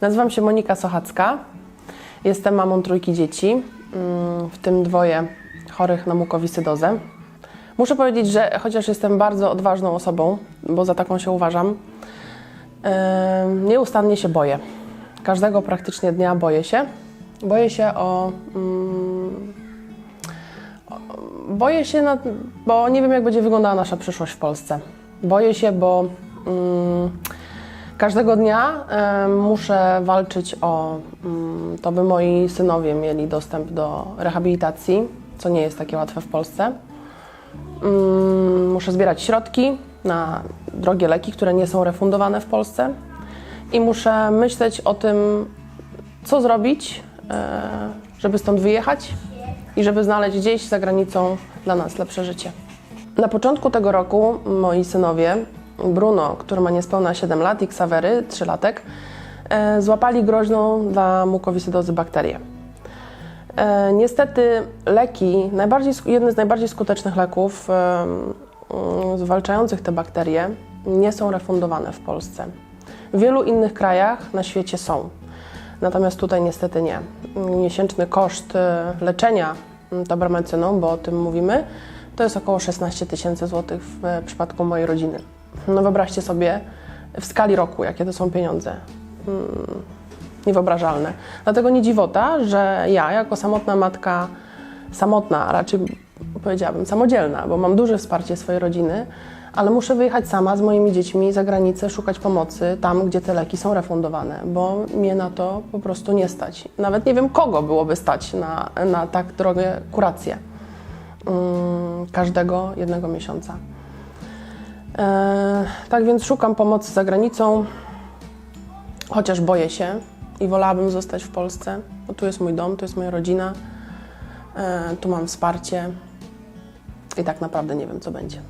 Nazywam się Monika Sochacka. Jestem mamą trójki dzieci, mm, w tym dwoje chorych na mukowiscydozę. Muszę powiedzieć, że chociaż jestem bardzo odważną osobą, bo za taką się uważam, nieustannie się boję. Każdego praktycznie dnia boję się. Boję się o. Mm, boję się, na, bo nie wiem, jak będzie wyglądała nasza przyszłość w Polsce. Boję się, bo. Każdego dnia muszę walczyć o mm, to, by moi synowie mieli dostęp do rehabilitacji, co nie jest takie łatwe w Polsce. Mm, Muszę zbierać środki na drogie leki, które nie są refundowane w Polsce. I muszę myśleć o tym, co zrobić, e, żeby stąd wyjechać i żeby znaleźć gdzieś za granicą dla nas lepsze życie. Na początku tego roku moi synowie, Bruno, który ma niespełna 7 lat, i Ksawery, 3 latek, e, złapali groźną dla mukowiscydozy bakterię. E, niestety leki, najbardziej, jedne z najbardziej skutecznych leków em, mm, zwalczających te bakterie nie są refundowane w Polsce. W wielu innych krajach na świecie są, natomiast tutaj niestety nie. Miesięczny koszt e, leczenia mm, tabramecyną, bo o tym mówimy, to jest około 16 tysięcy złotych w e, przypadku mojej rodziny. No wyobraźcie sobie w skali roku, jakie to są pieniądze niewyobrażalne. Dlatego nie dziwota, że ja jako samotna matka, samotna, a raczej powiedziałabym samodzielna, bo mam duże wsparcie swojej rodziny, ale muszę wyjechać sama z moimi dziećmi za granicę, szukać pomocy tam, gdzie te leki są refundowane, bo mnie na to po prostu nie stać. Nawet nie wiem, kogo byłoby stać na, na tak drogie kuracje mm, każdego jednego miesiąca. E, tak więc szukam pomocy za granicą, chociaż boję się i wolałabym zostać w Polsce, bo tu jest mój dom, tu jest moja rodzina, e, tu mam wsparcie i tak naprawdę nie wiem, co będzie.